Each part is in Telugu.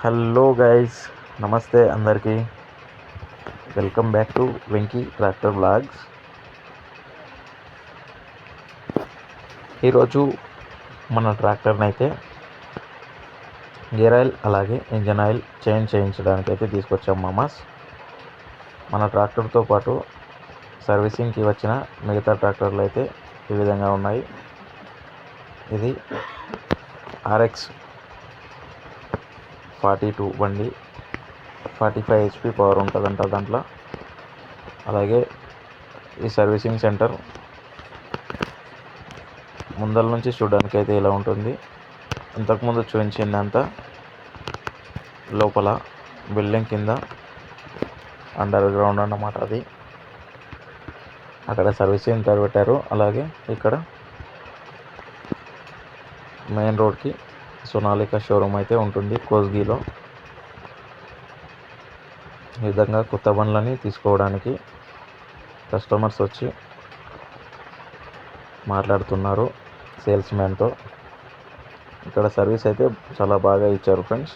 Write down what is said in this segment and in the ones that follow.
హలో గైస్ నమస్తే అందరికీ. Welcome back to Venky tractor blogs ఈరోజు మన ట్రాక్టర్ని అయితే గేర్ ఆయిల్ అలాగే ఇంజన్ ఆయిల్ చేంజ్ చేయించడానికి అయితే తీసుకొచ్చాం మామాస్. మన ట్రాక్టర్తో పాటు సర్వీసింగ్కి వచ్చిన మిగతా ట్రాక్టర్లు అయితే ఈ విధంగా ఉన్నాయి. ఇది ఆర్ఎక్స్ ఫార్టీ టూ బండి. ఫార్టీ ఫైవ్ హెచ్పి పవర్ ఉంటుందంట దాంట్లో. అలాగే ఈ సర్వీసింగ్ సెంటర్ ముందల నుంచి చూడడానికి అయితే ఇలా ఉంటుంది. ఇంతకుముందు చూపించిందంతా లోపల బిల్డింగ్ కింద అండర్ గ్రౌండ్ అన్నమాట అది. అక్కడ సర్వీసింగ్ సెంటర్ పెట్టారు. అలాగే ఇక్కడ మెయిన్ రోడ్కి సోనాలిక షోరూమ్ అయితే ఉంటుంది కోస్గిలో. ఈ విధంగా కొత్త బండ్లని తీసుకోవడానికి కస్టమర్స్ వచ్చి మాట్లాడుతున్నారు సేల్స్ మ్యాన్తో ఇక్కడ సర్వీస్ అయితే చాలా బాగా ఇచ్చారు ఫ్రెండ్స్.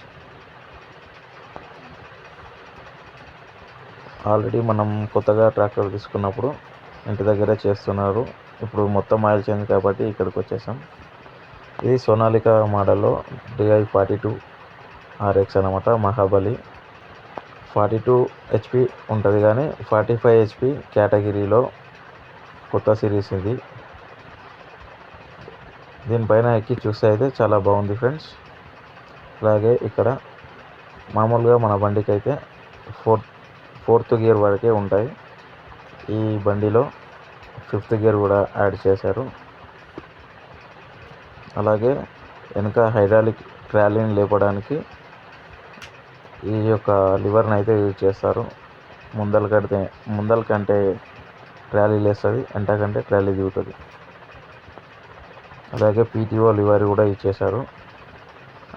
ఆల్రెడీ మనం కొత్తగా ట్రాక్టర్ తీసుకున్నప్పుడు ఇంటి దగ్గరే చేస్తున్నారు. ఇప్పుడు మొత్తం ఆయిల్ చేంజ్ కాబట్టి ఇక్కడికి వచ్చేసాం. ఇది సోనాలిక మోడల్లో డిఐ ఫార్టీ టూ ఆర్ఎక్స్ అనమాట మహాబలి. ఫార్టీ టూ హెచ్పి ఉంటుంది కానీ ఫార్టీ ఫైవ్ హెచ్పి కేటగిరీలో కొత్త సిరీస్ ఇది. దీనిపైన ఎక్కి చూస్తే అయితే చాలా బాగుంది ఫ్రెండ్స్. అలాగే ఇక్కడ మామూలుగా మన బండికి అయితే ఫోర్త్ ఫోర్త్ గేర్ వరకే ఉంటాయి. ఈ బండిలో ఫిఫ్త్ గేర్ కూడా యాడ్ చేశారు. అలాగే వెనుక హైడ్రాలిక్ ట్రాలీని లేపడానికి ఈ యొక్క లివర్ని అయితే యూజ్ చేస్తారు. ముందల కడితే ముందల కంటే ట్రాలీ లేస్తుంది వెంట కంటే ట్రాలీ దిగుతుంది. అలాగే పీటీఓ లివర్ కూడా ఇచ్చేశారు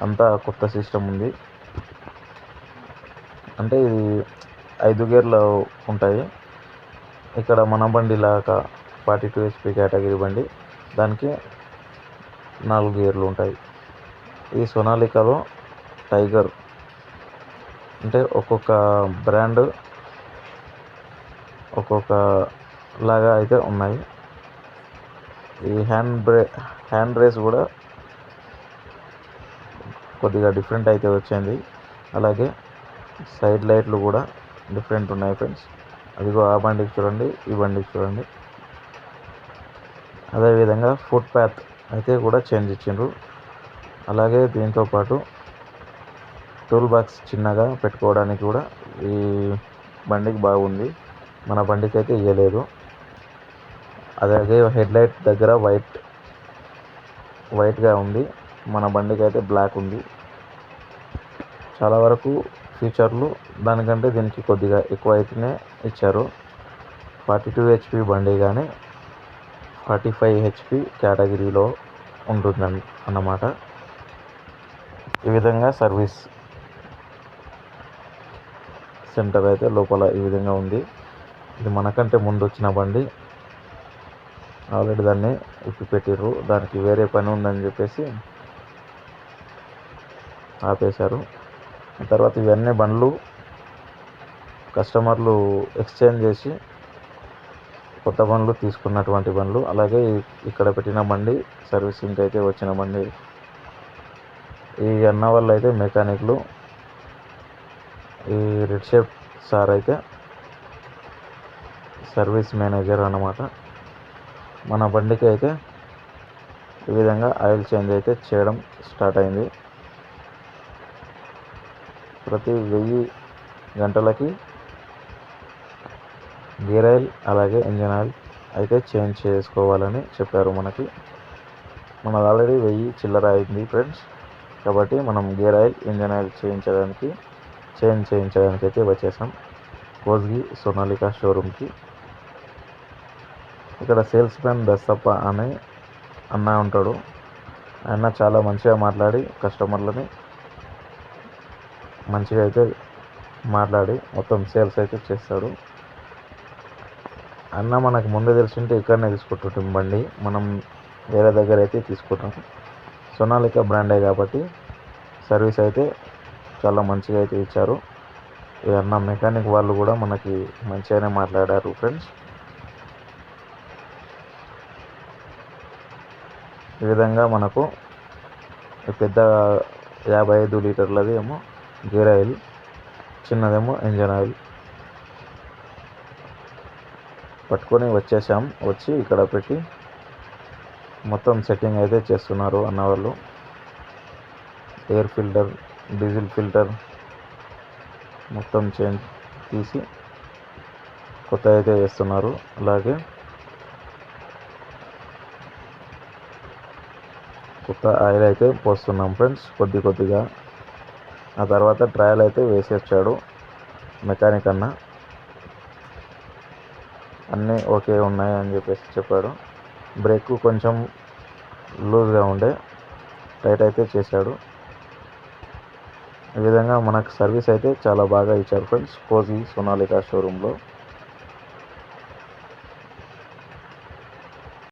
అంతా కొత్త సిస్టమ్ ఉంది. అంటే ఇది ఐదు గేర్లు ఉంటాయి. ఇక్కడ మన బండి లాగా ఫార్టీ టూ హెచ్పి కేటగిరీ బండి. దానికి నాలుగు గేర్లు ఉంటాయి. ఈ సోనాలికాలో టైగర్ అంటే ఒక్కొక్క బ్రాండ్ ఒక్కొక్క లాగా అయితే ఉన్నాయి. ఈ హ్యాండ్ బ్రే హ్యాండ్ రేస్ కూడా కొద్దిగా డిఫరెంట్ అయితే వచ్చింది. అలాగే సైడ్ లైట్లు కూడా డిఫరెంట్ ఉన్నాయి ఫ్రెండ్స్. అదిగో ఆ బండికి చూడండి ఈ బండికి చూడండి. అదేవిధంగా ఫుట్ ప్యాత్ అయితే కూడా చేంజ్ ఇచ్చిండ్రు. అలాగే దీంతో పాటు టూల్ బాక్స్ చిన్నగా పెట్టుకోవడానికి కూడా ఈ బండికి బాగుంది. మన బండికి అయితే ఇవ్వలేదు అలాగే హెడ్లైట్ దగ్గర వైట్ వైట్గా ఉంది. మన బండికి అయితే బ్లాక్ ఉంది. చాలా వరకు ఫీచర్లు దానికంటే దీనికి కొద్దిగా ఎక్కువ అయితేనే ఇచ్చారు. ఫార్టీ టూ హెచ్పి బండి కానీ ఫార్టీ ఫైవ్ హెచ్పి కేటగిరీలో ఉంటుంది అన్నమాట. ఈ విధంగా సర్వీస్ సెంటర్ అయితే లోపల ఈ విధంగా ఉంది. ఇది మనకంటే ముందు వచ్చిన బండి. ఆల్రెడీ దాన్ని ఇప్పి పెట్టిర్రు. దానికి వేరే పని ఉందని చెప్పేసి ఆపేశారు. తర్వాత ఇవన్నీ బండ్లు కస్టమర్లు ఎక్స్చేంజ్ చేసి కొత్త బండ్లు తీసుకున్నటువంటి బండ్లు అలాగే ఇక్కడ పెట్టిన బండి సర్వీసింగ్కి అయితే వచ్చిన బండి. ఈ అన్న వాళ్ళు అయితే మెకానిక్లు. ఈ రెడ్ షేప్ సార్ అయితే సర్వీస్ మేనేజర్ అన్నమాట. మన బండికి అయితే ఈ విధంగా ఆయిల్ చేంజ్ అయితే చేయడం స్టార్ట్ అయింది. ప్రతి వెయ్యి గంటలకి గేర్ ఆయిల్ అలాగే ఇంజన్ ఆయిల్ అయితే చేంజ్ చేసుకోవాలని చెప్పారు మనకి. మనది ఆల్రెడీ వెయ్యి చిల్లర అయింది ఫ్రెండ్స్. కాబట్టి మనం గేర్ ఆయిల్ ఇంజన్ ఆయిల్ చేయించడానికి చేంజ్ చేయించడానికి అయితే వచ్చేసాం. కోజ్గి సోనాలికా షోరూమ్కి. ఇక్కడ సేల్స్ మ్యాన్ దస్తప్ప అని అన్న ఉంటాడు. ఆయన చాలా మంచిగా మాట్లాడి కస్టమర్లని మంచిగా అయితే మాట్లాడి మొత్తం సేల్స్ అయితే చేస్తాడు. అన్న మనకు ముందే తెలిసింటే ఇక్కడనే తీసుకుంటుంటాం బండి. మనం వేరే దగ్గర అయితే తీసుకుంటాం. సొనాలిక బ్రాండే కాబట్టి సర్వీస్ అయితే చాలా మంచిగా అయితే ఇచ్చారు. ఈ అన్న మెకానిక్ వాళ్ళు కూడా మనకి మంచిగానే మాట్లాడారు ఫ్రెండ్స్. ఈ విధంగా మనకు పెద్ద యాభై ఐదు లీటర్లది ఏమో గేర్ ఆయిల్ చిన్నదేమో ఇంజన్ ఆయిల్. పట్టుకొని వచ్చేసాం వచ్చి ఇక్కడ పెట్టి మొత్తం సెట్టింగ్ అయితే చేస్తున్నారు అన్నవాళ్ళు. ఎయిర్ ఫిల్టర్ డీజిల్ ఫిల్టర్ మొత్తం చేంజ్ తీసి కొత్త అయితే వేస్తున్నారు. అలాగే కొత్త ఆయిల్ అయితే పోస్తున్నాం ఫ్రెండ్స్ కొద్ది కొద్దిగా. ఆ తర్వాత ట్రయల్ అయితే వేసి వచ్చాడు మెకానిక్ అన్న. అన్నీ ఓకే ఉన్నాయి అని చెప్పేసి చెప్పాడు. బ్రేక్ కొంచెం లూజ్గా ఉండే టైట్ అయితే చేశాడు. ఈ విధంగా మనకు సర్వీస్ అయితే చాలా బాగా ఇచ్చారు ఫ్రెండ్స్. కోజీ సోనాలికా షోరూంలో.